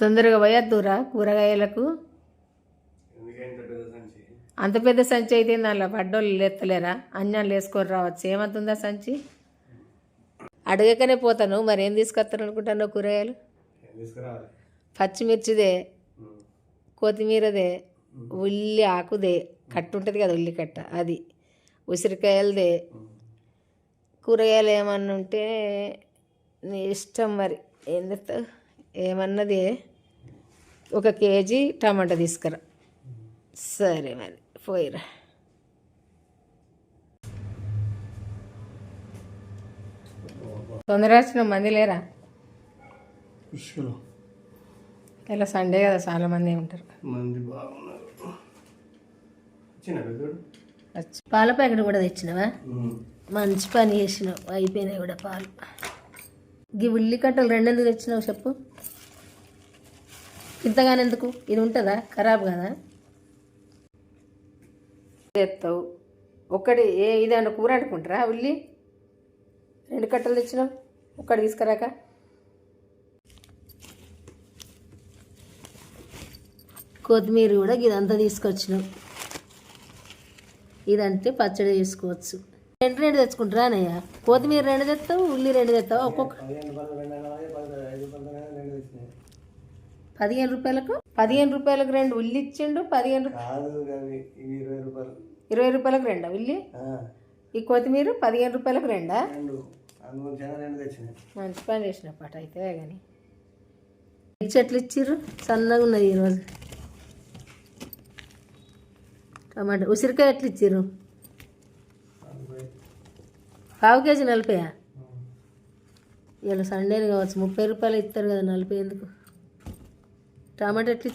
తొందరగా పోయొద్దురా కూరగాయలకు. అంత పెద్ద సంచి అయితే దానిలో పడ్డోళ్ళు ఎత్తలేరా అన్యాలు వేసుకొని రావచ్చు. ఏమంటుందా సంచి? అడగకనే పోతాను. మరి ఏం తీసుకొస్తాను అనుకుంటాను కూరగాయలు? పచ్చిమిర్చిదే. కొత్తిమీరదే ఉల్లి ఆకుదే. కట్టు ఉంటుంది కదా ఉల్లి కట్ట అది. ఉసిరికాయలదే. కూరగాయలు ఏమన్నా ఉంటే నీ ఇష్టం మరి. ఏం తెస్తావు ఏమన్నది? ఒక కేజీ టమాటా తీసుకురా. సరే మరి పోయిరా. తొందరగా వచ్చిన మంది లేరా? ఇలా సండే కదా చాలా మంది ఉంటారు. మంది బాగున్నారు. పాల ప్యాకెట్ కూడా తెచ్చినవా? మంచి పని చేసినావు అయిపోయినాయి కూడా పాలు. గీ ఉల్లి కట్టలు రెండెందుకు తెచ్చినావు చెప్పు? ఇంతగానే ఎందుకు ఇది ఉంటుందా? ఖరాబ్ కదా? చేస్తావు ఒక్కటి ఏ ఇదేమన్నా కూర అనుకుంటారా ఉల్లి? రెండు కట్టలు తెచ్చినావు? ఒక్కటి తీసుకురాక? కొత్తిమీర కూడా ఇదంతా తీసుకొచ్చినావు ఇదంటే పచ్చడి చేసుకోవచ్చు. రెండు రెండు తెచ్చుకుంటారా అన్నయ్య? కొత్తిమీర రెండు తెస్తావు ఉల్లి రెండు తెస్తావు? ఒక్కొక్క పదిహేను రూపాయలకు? పదిహేను రూపాయలకు రెండు ఉల్లి ఇచ్చిండు పదిహేను ఇరవై రూపాయలు. ఇరవై రూపాయలకు రెండా ఉల్లి? ఈ కొత్తిమీర పదిహేను రూపాయలకు రెండా? మంచి పని చేసిన పాట అయితే కానీ మిర్చి ఎట్లు ఇచ్చిర్రు? సన్నగా ఉన్నది ఈరోజు. టమాటా ఉసిరికాయ ఎట్లు ఇచ్చిర్రు? పావు కేజీ నలభైయా. ఇలా సండేని కావచ్చు. ముప్పై రూపాయలు ఇస్తారు కదా నలభై ఎందుకు? టమాటా ఎట్లు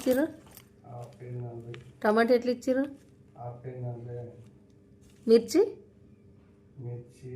నలభై టమాటా ఎట్లు నలభై. మిర్చి? మిర్చి